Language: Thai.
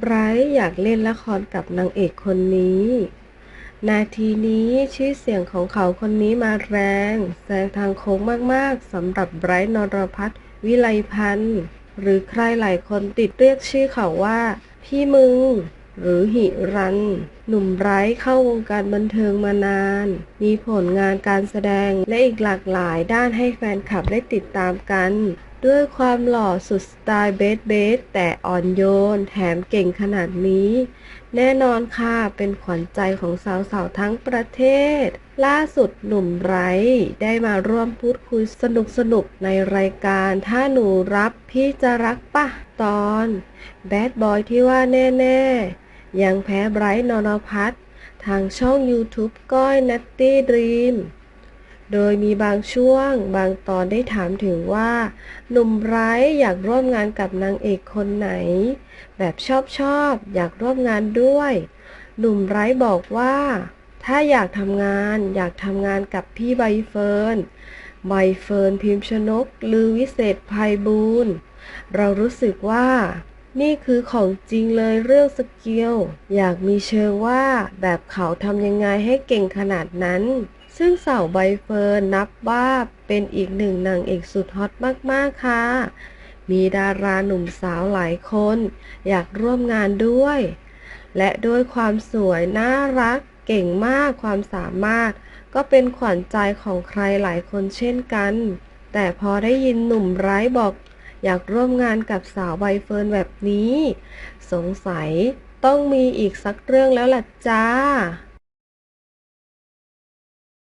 ไบรท์อยากเล่นละครกับนางเอกคนนี้ นาทีนี้ชื่อเสียงของเขาคนนี้มาแรงแซงทางโค้งมากๆสำหรับไบรท์นรพัฒน์วิไลพันธ์หรือใครหลายคนติดเรียกชื่อเขาว่า พี่มึง หรือหิรัน หนุ่มไบรท์เข้าวงการบันเทิงมานาน มีผลงานการแสดงและอีกหลากหลายด้านให้แฟนคลับได้ติดตามกัน ด้วยความหล่อสุดสไตล์เบสเบสแต่อ่อนโยน แถมเก่งขนาดนี้ แน่นอนค่ะ เป็นขวัญใจของสาวๆทั้งประเทศ ล่าสุดหนุ่มไรได้มาร่วมพูดคุยสนุกๆในรายการถ้าหนูรับพี่จะรักปะตอนแบดบอยที่ว่าแน่ๆ ยังแพ้ไบรท์นนพัฒทางช่อง YouTube ก้อยนัตตี้ดรีม โดยมีบางช่วงบางตอนได้ถามถึงว่า หนุ่มไรท์อยากร่วมงานกับนางเอกคนไหน แบบชอบชอบอยากร่วมงานด้วย หนุ่มไรท์บอกว่า ถ้าอยากทำงานอยากทำงานกับพี่ใบเฟิร์นใบเฟิร์นพิมพ์ชนกลือวิเศษภัยบูรณ์เรารู้สึกว่า นี่คือของจริงเลยเรื่องสกิลอยากมีเชิงว่าแบบเขาทำยังไงให้เก่งขนาดนั้น ซึ่งสาวใบเฟิร์นนับว่าเป็นอีกหนึ่งนางเอกสุดฮอตมากๆค่ะ มีดาราหนุ่มสาวหลายคน อยากร่วมงานด้วย และด้วยความสวยน่ารักเก่งมากความสามารถ ก็เป็นขวัญใจของใครหลายคนเช่นกัน แต่พอได้ยินหนุ่มไร้บอก อยากร่วมงานกับสาวใบเฟิร์นแบบนี้ สงสัยต้องมีอีกสักเรื่องแล้วล่ะจ้า